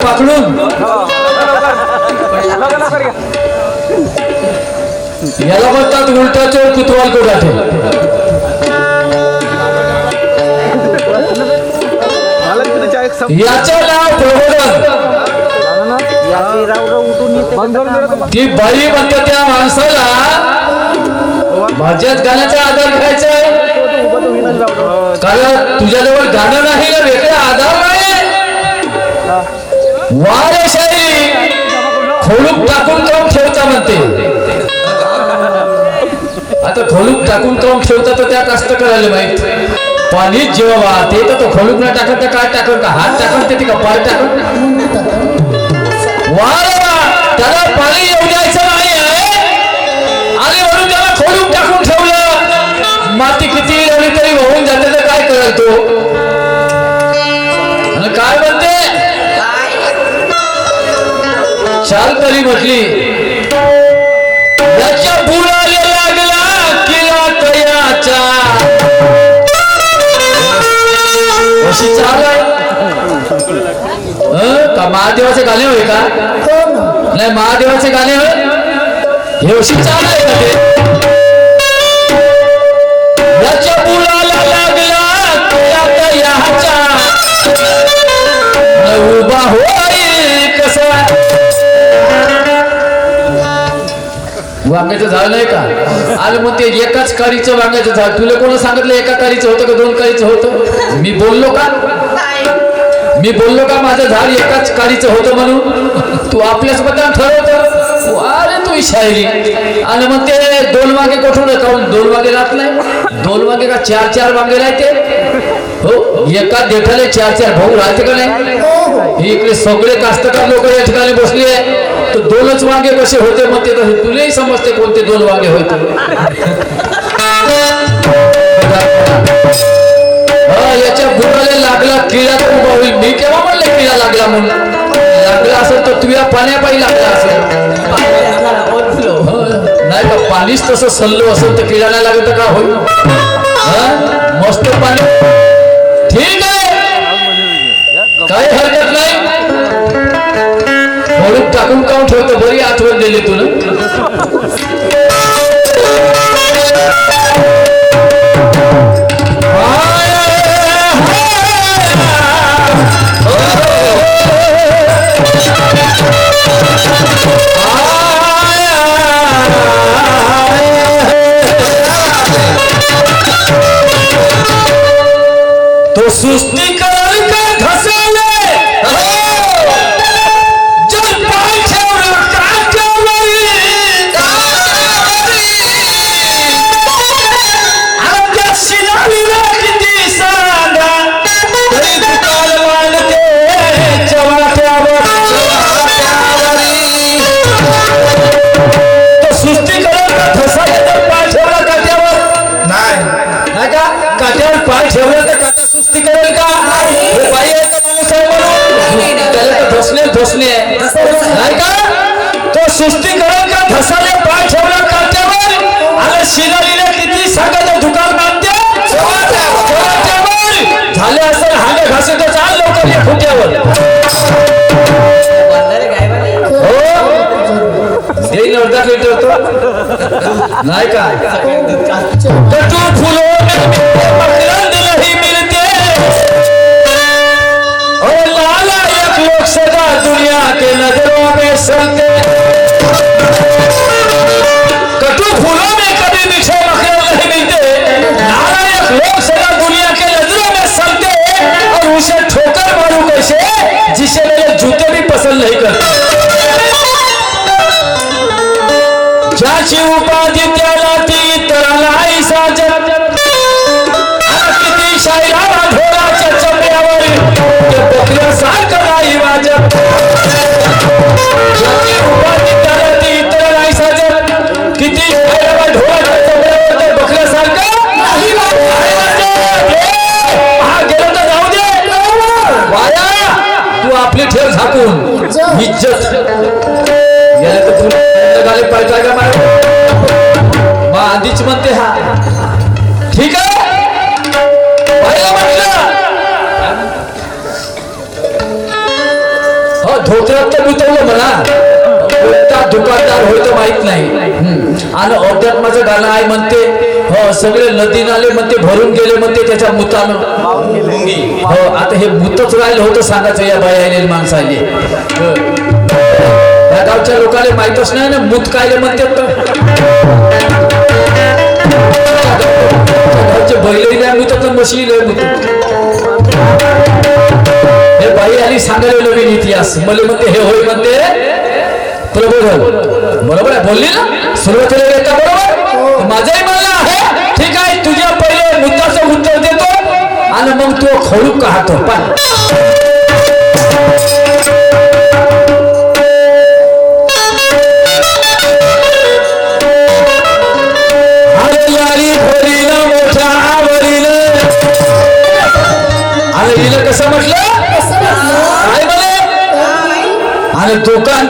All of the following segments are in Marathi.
पाकडून. याला म्हणतात उलटा चोर कुतवाल कोठाटे याचं नाव प्रबोधन. ती बाई म्हणते त्या माणसाला माझ्याच गाण्याचा आधार घ्यायचा कारण तुझ्याजवळ गाणं नाही ना वेगळा आधार नाही. वारेशाही खोलूक टाकून काऊन ठेवता म्हणते. आता खोलूक टाकून काऊन ठेवता तर त्या कष्ट करायला माहीत. पाणीच जेव्हा वाहते तर तो खोलूक नाही टाकत तर काय टाकत का हात टाकत ते का पाय टाकत वारे वा त्याला पाणी येऊ द्यायचं नाही आहे. आणि म्हणून त्याला खोलूक टाकून ठेवलं. माती किती रवली तरी वाहून जाते तर काय करेल तो? चाल तरी म्हटली याच्या बुडाले लागला किला तयाचा. अशी चाल हं? का महादेवाचे गाणे होय का? नाही महादेवाचे गाणे होय? हे अशी चाल आहे का ते? वांग्याचं झाड नाही का? आणि मग ते एकाच काळीचं वांग्याचं झाड. तुला कोण सांगितलं एका काळीचं होतं का दोन काळीचं होतं? मी बोललो का? मी बोललो का माझं झाड एकाच काळीचं होतं म्हणून? तू आपल्याच बद्दल ठरवतो. अरे तू शायरी. आणि मग ते दोन वांगे कुठून काऊन दोन वांगे राहत नाही? दोन वांगे का चार चार वांगे राहते? हो एका देठाने चार चार भाऊ राहते का नाही? इकडे सगळे कास्तकार लोक या ठिकाणी बसले आहे. तर दोनच वांगे कसे होते म्हणते तर तुलाही समजते कोणते दोन वांगे होते. याच्या बुडाला लागला किडा तर उभा होईल. मी केव्हा म्हणले किडा लागला म्हणून? लागला असेल तर तुया पाण्यापायी लागला असेल. नाही का पाणीच तसं सल्लो असेल तर किडा नाही लागत का? होईल हा? मस्त पाणी. ठीक आहे. काही हरकत नाही. म्हणून टाकून काऊन ठेवतो बरी आठवण दिली तुला. तो सुस्ती कर का घसाले धसणे. नाही का? तो सुस्ती करेल का धसाले पाय ठेवला काट्यावर. आणि शिलालीला किती सांगायचं दुकान बांधते? झाले असेल हांडे घासे तर चाल लवकर या खुट्यावर हो? देईल अर्धा लिटर तो? नाही का? कटू फूलों Sing इज्जत पळताय का माय? मग आधीच म्हणते हा. ठीक आहे? पहिलं हो धोत्रात तर गुतवलं मला कोणता दुकानदार होय तर माहीत नाही. आणि अध्यात्माचं गाणं आहे म्हणते हो सगळे नदी नाले म्हणते भरून गेले म्हणते त्याच्या मुतानं. हो आता हे मुतच राहिलं होतं सांगायचं या बाया माणसाने. हो. या गावच्या लोकांना माहितच नाही ना मूत कायले म्हणतात तर. घरचे बैलही नाही तर म्हशी लय मुतत हे बाई आली सांगायला नवीन इतिहास. मला म्हणते हे होय म्हणते प्रबोधन. बरोबर आहे बोलली ना? सुरुवातीला येता बरोबर? माझंही म्हणणं आहे ठीक आहे तुझ्या पहिले मुद्द्याचं उत्तर देतो आणि मग तू खडूक काहतो आणि हिला कसं म्हटलं? काय म्हणे? आणि दुकान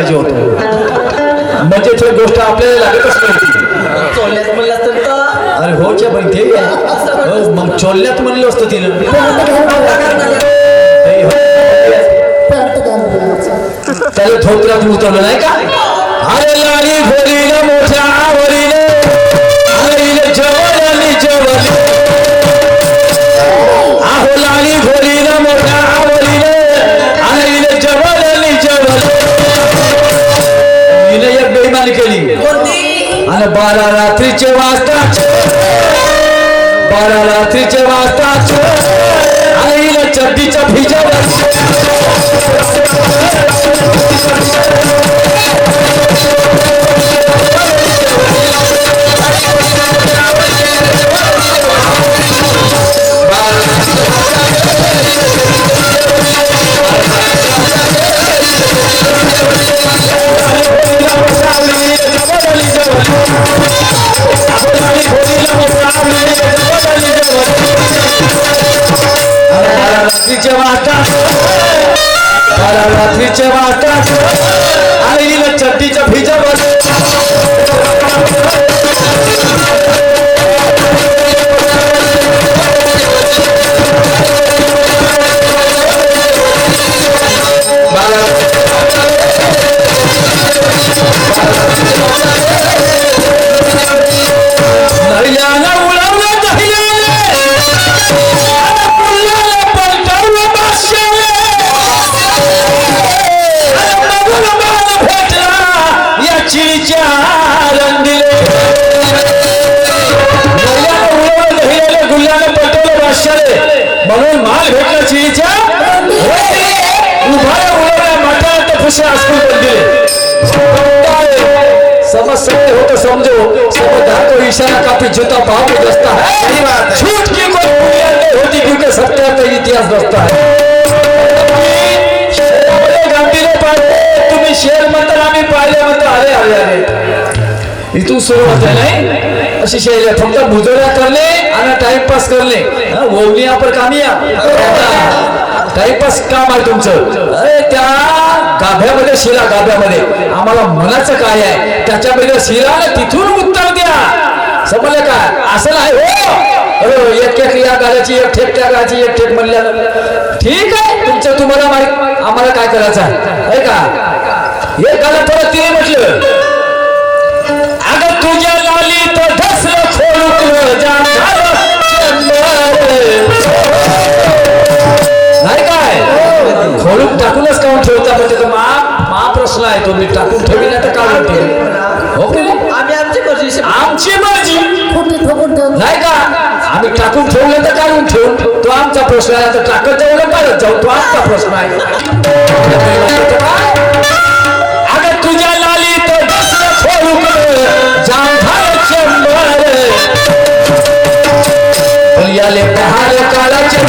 पाहिजे होतो. म्हणजे ते गोष्ट आपल्याला लागतच नव्हती अरे हो च्या पण ते मग चोलण्यात म्हणलं असतं तिनं त्याला धोत्रात उतरलं नाही का? अरे आणि बारा रात्रीचे वाजता. बारा रात्रीचे वाजता. आणि चड्डीच्या भिजावर. इशारा काफी जूता पाव में दस्ता है। झूठ की कोई होती क्योंकि सत्य का इतिहास दसता है। तुम्ही शेर म्हणता आम्ही पाहिले म्हणता अरे अरे अरे। इथून सुरू होते नाही अशी आहे. फक्त करणे आणि टाइमपास करणे हा, वोवनिया पर कामिया टाइमपास काम आहे तुमचं। अरे त्या गाभ्यामध्ये शिरा गाभ्यामध्ये आम्हाला मनाचं काय आहे? त्याच्यामध्ये शिरा तिथून उत्तर समजलं का? असं नाही हो. एक एक या गाड्याची एक ठेक त्या गाड्याची एक ठेक म्हणल्या. ठीक आहे तुमचं तुम्हाला माहीत आम्हाला काय करायचं? आहे का? एक गाणं थोडं तिने म्हटलं. अगं तुझ्या लाली तर ढसलं खोलून जाम नाही काय? खोडून टाकूनच काऊन ठेवता पण त्याचा मा प्रश्न आहे तो मी टाकून ठेवी नाही तर काढून ठेवी हो? आम्ही आमची मर्जी आमची मर्जी. नाही का? आम्ही टाकून ठेवलं तर काढून ठेवून तो आमचा प्रश्न आहे आता टाकत जाऊ ना काढत जाऊ? तो आमचा प्रश्न आहे. झाले काल कालाच्या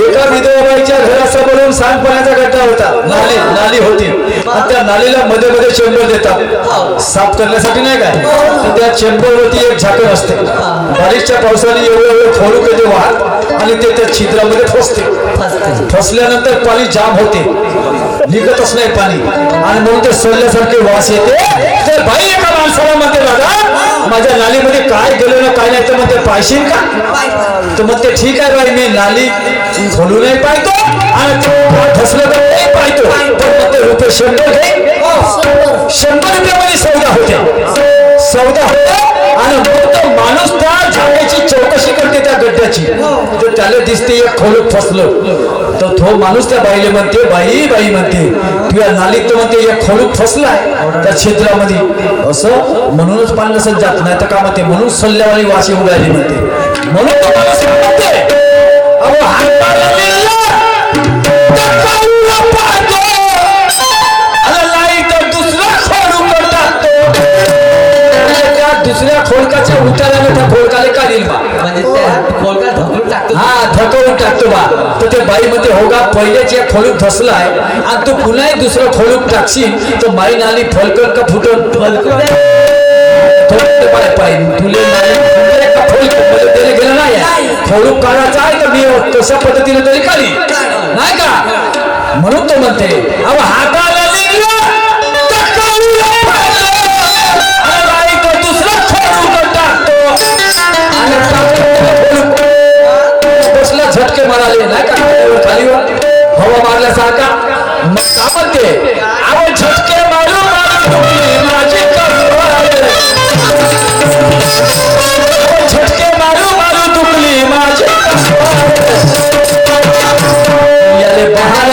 एका विधवाबाईच्या घरासमोरून सांडपणाचा गड्डा होता. नाली नाली होती. आणि त्या नालीला मध्ये मध्ये चेंबर देतात. साफ करण्यासाठी नाही काय? त्या चेंबरवरती एक झाकण असते. बारीकच्या पावसाने एवढं एवढं फोडू कधी वाहत आणि ते त्या छिद्रामध्ये फसते. फसल्यानंतर पाणी जाम होते. निघतच नाही पाणी. आणि म्हणून ते सोडल्यासारखे वास येते. तर बाई एका माणसाला म्हणते दादा माझ्या नालीमध्ये काय गेलं ना काय नाही तर मग ते पाहिशील का? तर मग ते ठीक आहे बाई मी नाली खोलू नाही पाहतो आणि तो फसलं तर नाही पाहतो तर मग ते रुपये शंभर घे. शंभर रुपयामध्ये सौदा होते. सौदा होते आणि मग तो माणूस त्या झाडाची चौकशी करते त्या गड्ड्याची. तर त्याला दिसते एक खोलक फसलं. तर तो माणूस त्या बाईले म्हणते बाई बाई म्हणते. तुझ्या नालीत तर म्हणते एक खोलूक फसलाय त्या क्षेत्रामध्ये. असं म्हणूनच पाणी नसेल जात नाही. तर का म्हणते म्हणून सल्ल्यावाली वाशी उडाली म्हणते. म्हणून तो माणूस बाई मध्ये हो का पहिलेच एक खोलूक धसलाय आणि तू पुन्हा दुसरं खोलूक टाकशील तर माई नाली फलकन का फुटन? फलकून. तुले गेलं नाही. काढायचा आहे तर मी? कशा पद्धतीने तरी काढी. नाही का? म्हणून तो म्हणते अहो हाताला बाई, दुसरा टाकतो. टाकून फटके झटके माराले नाही का? खालीवर हवा मारल्यासारखा. मग का म्हणते झटके मारू माझी झटके मारू मारू दुखली माझी याले बहार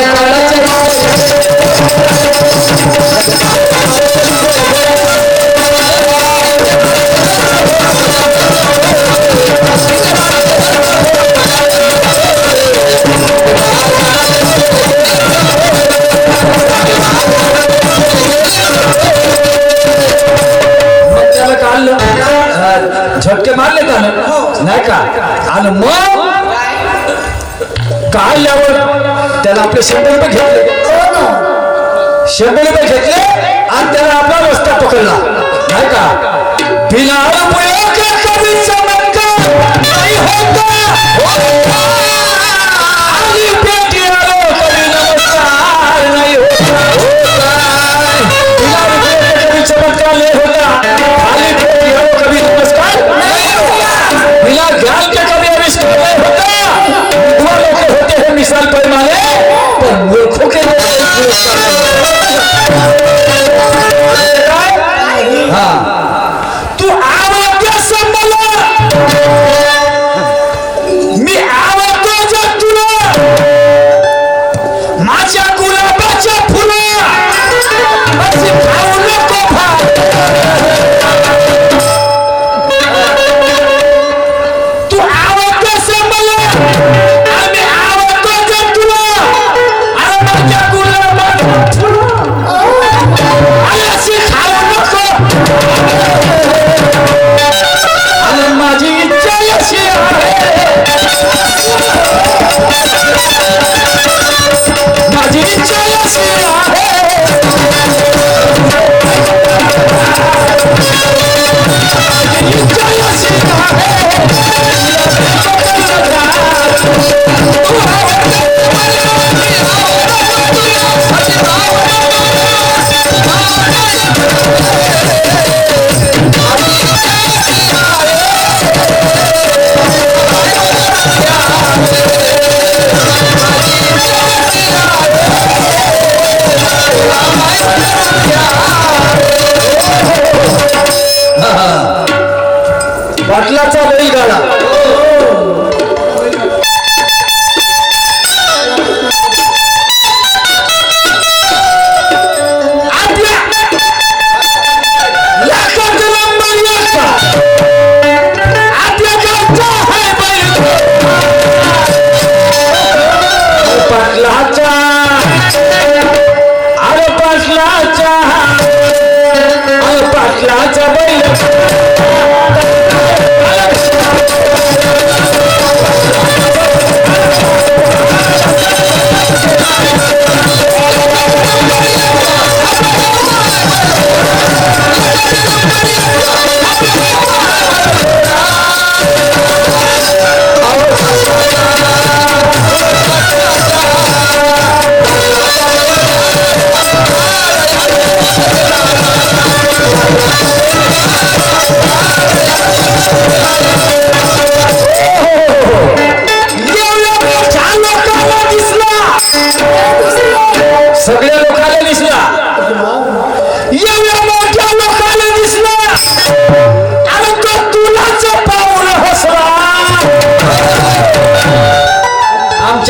आपले शंभर रुपये घेतले. शंभर रुपये घेतले आणि त्याला आपला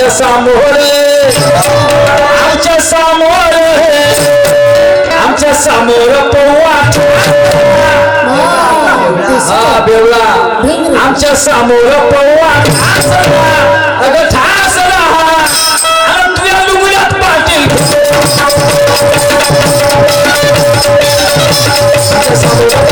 समोर आमच्यासमोर आमच्यासमोर पौवा. बेवळा आमच्यासमोर पौवा. अगं तुझ्या लुगड्यात पाटील. समोर